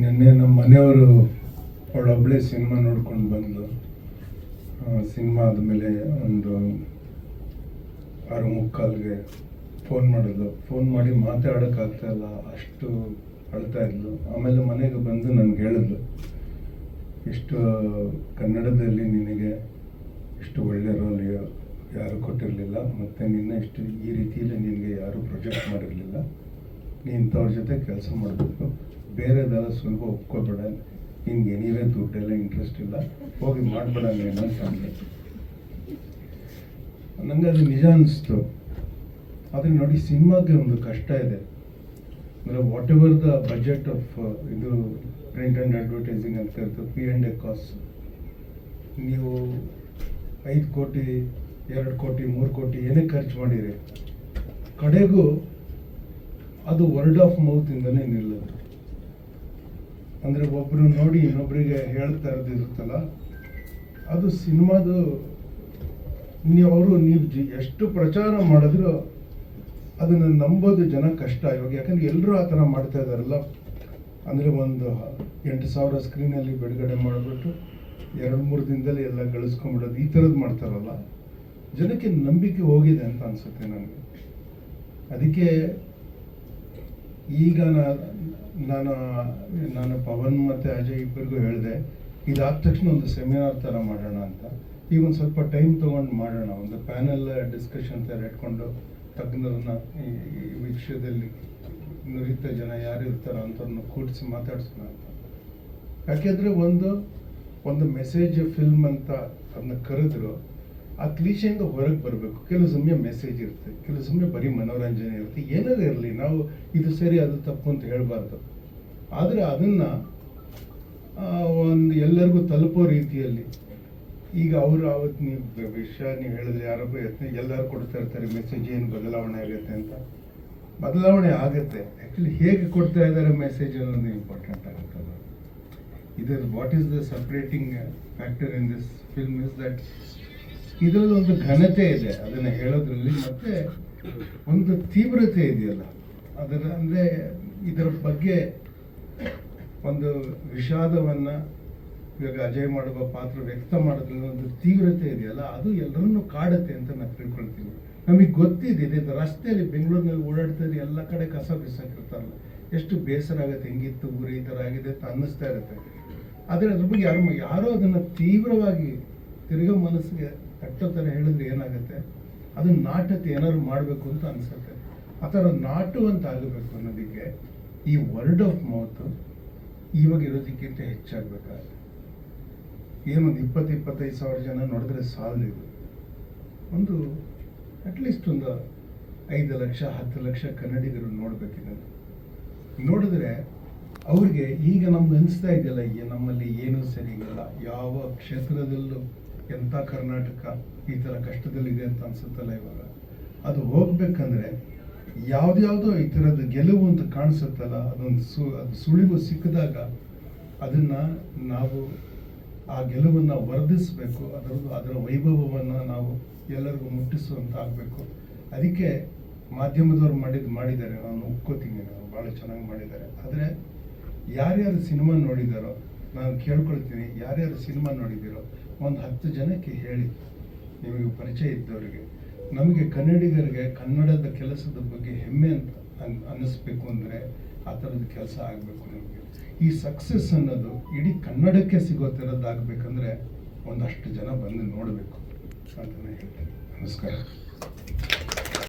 ನಿನ್ನೆ ನಮ್ಮ ಮನೆಯವರು ಅವಳೊಬ್ಬಳೇ ಸಿನಿಮಾ ನೋಡ್ಕೊಂಡು ಬಂದು ಸಿನಿಮಾ ಆದಮೇಲೆ ಒಂದು ಆರು ಮುಕ್ಕಾಲ್ಗೆ ಫೋನ್ ಮಾಡಿದ್ಲು. ಫೋನ್ ಮಾಡಿ ಮಾತಾಡೋಕ್ಕಾಗ್ತಾಯಿಲ್ಲ ಅಷ್ಟು ಅಳ್ತಾ ಇದ್ಲು. ಆಮೇಲೆ ಮನೆಗೆ ಬಂದು ನನಗೆ ಹೇಳಿದ್ಲು, ಇಷ್ಟು ಕನ್ನಡದಲ್ಲಿ ನಿನಗೆ ಇಷ್ಟು ಒಳ್ಳೆ ರೋಲ್ ಯಾರು ಕೊಟ್ಟಿರಲಿಲ್ಲ, ಮತ್ತು ನಿನ್ನ ಇಷ್ಟು ಈ ರೀತಿಯಲ್ಲಿ ನಿನಗೆ ಯಾರೂ ಪ್ರೊಜೆಕ್ಟ್ ಮಾಡಿರಲಿಲ್ಲ. ಇಂಥವ್ರ ಜೊತೆ ಕೆಲಸ ಮಾಡಬೇಕು. ಬೇರೆದೆಲ್ಲ ಸುಲಭ ಒಪ್ಕೋಬೇಡ. ನಿನ್ಗೆ ನೀವೇ ದುಡ್ಡೆಲ್ಲ ಇಂಟ್ರೆಸ್ಟ್ ಇಲ್ಲ. ಹೋಗಿ ಮಾಡಬೇಡ ನೀನು ಅಂತ ಅಂದೆ ನನಗೆ ಅದು ನಿಜ ಅನಿಸ್ತು. ಆದರೆ ನೋಡಿ ಸಿನಿಮಾಗೆ ಒಂದು ಕಷ್ಟ ಇದೆ. ಅಂದರೆ whatever the budget of ಇದು ಪ್ರಿಂಟ್ ಆ್ಯಂಡ್ ಅಡ್ವರ್ಟೈಸಿಂಗ್ ಅಂತ ಕರಿತು ಪಿ ಆ್ಯಂಡ್ ಎ ಕಾಸ್ಟ್ ನೀವು ಐದು ಕೋಟಿ, ಎರಡು ಕೋಟಿ, ಮೂರು ಕೋಟಿ ಏನೇ ಖರ್ಚು ಮಾಡಿರಿ. ಕಡೆಗೂ ಅದು ವರ್ಡ್ ಆಫ್ ಮೌತಿಂದನೇ ನಿಲ್ಲದು. ಅಂದರೆ ಒಬ್ಬರು ನೋಡಿ ಇನ್ನೊಬ್ಬರಿಗೆ ಹೇಳ್ತಾ ಇರೋದಿರುತ್ತಲ್ಲ ಅದು ಸಿನಿಮಾದು ನೀವು ಅವರು ನೀವು ಎಷ್ಟು ಪ್ರಚಾರ ಮಾಡಿದ್ರು ಅದನ್ನು ನಂಬೋದು ಜನ ಕಷ್ಟ. ಇವಾಗ ಯಾಕಂದ್ರೆ ಎಲ್ಲರೂ ಆ ಥರ ಮಾಡ್ತಾ ಇದ್ದಾರಲ್ಲ. ಅಂದರೆ ಒಂದು ಎಂಟು ಸಾವಿರ ಸ್ಕ್ರೀನಲ್ಲಿ ಬಿಡುಗಡೆ ಮಾಡಿಬಿಟ್ಟು ಎರಡು ಮೂರು ದಿನದಲ್ಲಿ ಎಲ್ಲ ಗಳಿಸ್ಕೊಂಡ್ಬಿಡೋದು ಈ ಥರದ್ದು ಮಾಡ್ತಾರಲ್ಲ. ಜನಕ್ಕೆ ನಂಬಿಕೆ ಹೋಗಿದೆ ಅಂತ ಅನಿಸುತ್ತೆ ನನಗೆ. ಅದಕ್ಕೆ ಈಗ ನಾನು ನಾನು ಪವನ್ ಮತ್ತು ಅಜಯ್ ಇಬ್ಬರಿಗೂ ಹೇಳಿದೆ, ಇದಾದ ತಕ್ಷಣ ಒಂದು ಸೆಮಿನಾರ್ ಥರ ಮಾಡೋಣ ಅಂತ. ಈಗ ಒಂದು ಸ್ವಲ್ಪ ಟೈಮ್ ತೊಗೊಂಡು ಮಾಡೋಣ. ಒಂದು ಪ್ಯಾನೆಲ್ ಡಿಸ್ಕಷನ್ ಥರ ಇಟ್ಕೊಂಡು ತಜ್ಞರನ್ನ ಈ ವಿಷಯದಲ್ಲಿ ನುರಿತ ಜನ ಯಾರು ಇರ್ತಾರೋ ಅಂಥವ್ರನ್ನ ಕೂಡಿಸಿ ಮಾತಾಡ್ಸೋಣ ಅಂತ. ಯಾಕೆಂದರೆ ಒಂದು ಒಂದು ಮೆಸೇಜ್ ಫಿಲ್ಮ್ ಅಂತ ಅದನ್ನ ಕರೆದ್ರು ಆ ಕ್ಲೀಶೆಯಿಂದ ಹೊರಗೆ ಬರಬೇಕು. ಕೆಲವು ಸಮಯ ಮೆಸೇಜ್ ಇರುತ್ತೆ, ಕೆಲವು ಸಮಯ ಬರೀ ಮನೋರಂಜನೆ ಇರುತ್ತೆ. ಏನಾದರೂ ಇರಲಿ, ನಾವು ಇದು ಸರಿ, ಅದು ತಪ್ಪು ಅಂತ ಹೇಳಬಾರ್ದು. ಆದರೆ ಅದನ್ನು ಒಂದು ಎಲ್ಲರಿಗೂ ತಲುಪೋ ರೀತಿಯಲ್ಲಿ, ಈಗ ಅವರು ಅವತ್ತು ನೀವು ವಿಷಯ ನೀವು ಹೇಳಿದ್ರೆ ಯಾರೊಬ್ಬ ಯತ್ನ, ಎಲ್ಲರೂ ಕೊಡ್ತಾ ಇರ್ತಾರೆ ಮೆಸೇಜ್ ಏನು ಬದಲಾವಣೆ ಆಗುತ್ತೆ ಅಂತ. ಬದಲಾವಣೆ ಆಗುತ್ತೆ. ಆ್ಯಕ್ಚುಲಿ ಹೇಗೆ ಕೊಡ್ತಾ ಇದ್ದಾರೆ ಮೆಸೇಜ್ ಅನ್ನೋದು ಇಂಪಾರ್ಟೆಂಟ್ ಆಗುತ್ತೆ ಇದರ್ what is the separating factor in this film is that ಇದರಲ್ಲಿ ಒಂದು ಘನತೆ ಇದೆ ಅದನ್ನು ಹೇಳೋದ್ರಲ್ಲಿ, ಮತ್ತೆ ಒಂದು ತೀವ್ರತೆ ಇದೆಯಲ್ಲ ಅದರ ಅಂದರೆ ಇದರ ಬಗ್ಗೆ ಒಂದು ವಿಷಾದವನ್ನು ಇವಾಗ ಅಜಯ್ ಮಾಡುವ ಪಾತ್ರ ವ್ಯಕ್ತ ಮಾಡೋದ್ರಲ್ಲಿ ಒಂದು ತೀವ್ರತೆ ಇದೆಯಲ್ಲ, ಅದು ಎಲ್ಲರನ್ನೂ ಕಾಡುತ್ತೆ ಅಂತ ನಾನು ತಿಳ್ಕೊಳ್ತೀನಿ. ನಮಗೆ ಗೊತ್ತಿದೆ, ಇದು ರಸ್ತೆಯಲ್ಲಿ ಬೆಂಗಳೂರಿನಲ್ಲಿ ಓಡಾಡ್ತಾ ಇದ್ರೆ ಎಲ್ಲ ಕಡೆ ಕಸ ಬಿಸಾಕಿರ್ತಾರಲ್ಲ, ಎಷ್ಟು ಬೇಸರ ಆಗುತ್ತೆ, ಹೆಂಗಿತ್ತು ಊರು ಈ ಥರ ಆಗಿದೆ ಅಂತ ಅನ್ನಿಸ್ತಾ ಇರುತ್ತೆ. ಆದರೆ ಅದ್ರ ಬಗ್ಗೆ ಯಾರು, ಯಾರೋ ಅದನ್ನು ತೀವ್ರವಾಗಿ ತಿರುಗ ಮನಸ್ಸಿಗೆ ಥರ ಹೇಳಿದ್ರೆ ಏನಾಗುತ್ತೆ? ಅದು ನಾಟತೆ ಏನಾದ್ರು ಮಾಡಬೇಕು ಅಂತ ಅನಿಸುತ್ತೆ. ಆ ಥರ ನಾಟುವಂತ ಆಗಬೇಕು ಅನ್ನೋದಕ್ಕೆ ಈ ವರ್ಡ್ ಆಫ್ ಮೌತ್ ಇವಾಗ ಇರೋದಕ್ಕಿಂತ ಹೆಚ್ಚಾಗಬೇಕಾಗುತ್ತೆ. ಏನೊಂದು ಇಪ್ಪತ್ತು, ಇಪ್ಪತ್ತೈದು ಸಾವಿರ ಜನ ನೋಡಿದ್ರೆ ಸಾಲದು ಇದು. ಒಂದು ಅಟ್ಲೀಸ್ಟ್ ಒಂದು ಐದು ಲಕ್ಷ, ಹತ್ತು ಲಕ್ಷ ಕನ್ನಡಿಗರು ನೋಡಬೇಕಿದ್ದಾರೆ ನೋಡಿದ್ರೆ ಅವ್ರಿಗೆ ಈಗ ನಮ್ಗೆ ಅನಿಸ್ತಾ ಇದೆಯಲ್ಲ ಈಗ ನಮ್ಮಲ್ಲಿ ಏನೂ ಸರಿ ಇಲ್ಲ ಯಾವ ಕ್ಷೇತ್ರದಲ್ಲೂ ಎಂಥ ಕರ್ನಾಟಕ ಈ ಥರ ಕಷ್ಟದಲ್ಲಿದೆ ಅಂತ ಅನ್ಸುತ್ತಲ್ಲ ಇವಾಗ? ಅದು ಹೋಗ್ಬೇಕಂದ್ರೆ ಯಾವುದ್ಯಾವುದೋ ಈ ಥರದ ಗೆಲುವು ಅಂತ ಕಾಣಿಸುತ್ತಲ್ಲ, ಅದೊಂದು ಸು, ಅದು ಸುಳಿವು ಸಿಕ್ಕಿದಾಗ ಅದನ್ನು ನಾವು ಆ ಗೆಲುವನ್ನು ವರ್ಧಿಸಬೇಕು, ಅದರದ್ದು ಅದರ ವೈಭವವನ್ನು ನಾವು ಎಲ್ಲರಿಗೂ ಮುಟ್ಟಿಸುವಂತ ಆಗಬೇಕು. ಅದಕ್ಕೆ ಮಾಧ್ಯಮದವ್ರು ಮಾಡಿದ್ದು ಮಾಡಿದ್ದಾರೆ. ನಾನು ಒಪ್ಕೋತೀನಿ ನಾನು ಭಾಳ ಚೆನ್ನಾಗಿ ಮಾಡಿದ್ದಾರೆ. ಆದರೆ ಯಾರ್ಯಾರು ಸಿನಿಮಾ ನೋಡಿದಾರೋ ನಾನು ಕೇಳ್ಕೊಳ್ತೀನಿ, ಯಾರ್ಯಾರು ಸಿನಿಮಾ ನೋಡಿದ್ದೀರೋ ಒಂದು ಹತ್ತು ಜನಕ್ಕೆ ಹೇಳಿ. ನಿಮಗೆ ಪರಿಚಯ ಇದ್ದವರಿಗೆ. ನಮಗೆ ಕನ್ನಡಿಗರಿಗೆ ಕನ್ನಡದ ಕೆಲಸದ ಬಗ್ಗೆ ಹೆಮ್ಮೆ ಅಂತ ಅನ್, ಅನ್ನಿಸ್ಬೇಕು ಅಂದರೆ ಆ ಥರದ ಕೆಲಸ ಆಗಬೇಕು ನಮಗೆ. ಈ ಸಕ್ಸಸ್ ಅನ್ನೋದು ಇಡೀ ಕನ್ನಡಕ್ಕೆ ಸಿಗೋ ಥರದ್ದು ಆಗಬೇಕಂದ್ರೆ ಒಂದಷ್ಟು ಜನ ಬಂದು ನೋಡಬೇಕು ಅಂತ ಹೇಳ್ತೀನಿ. ನಮಸ್ಕಾರ.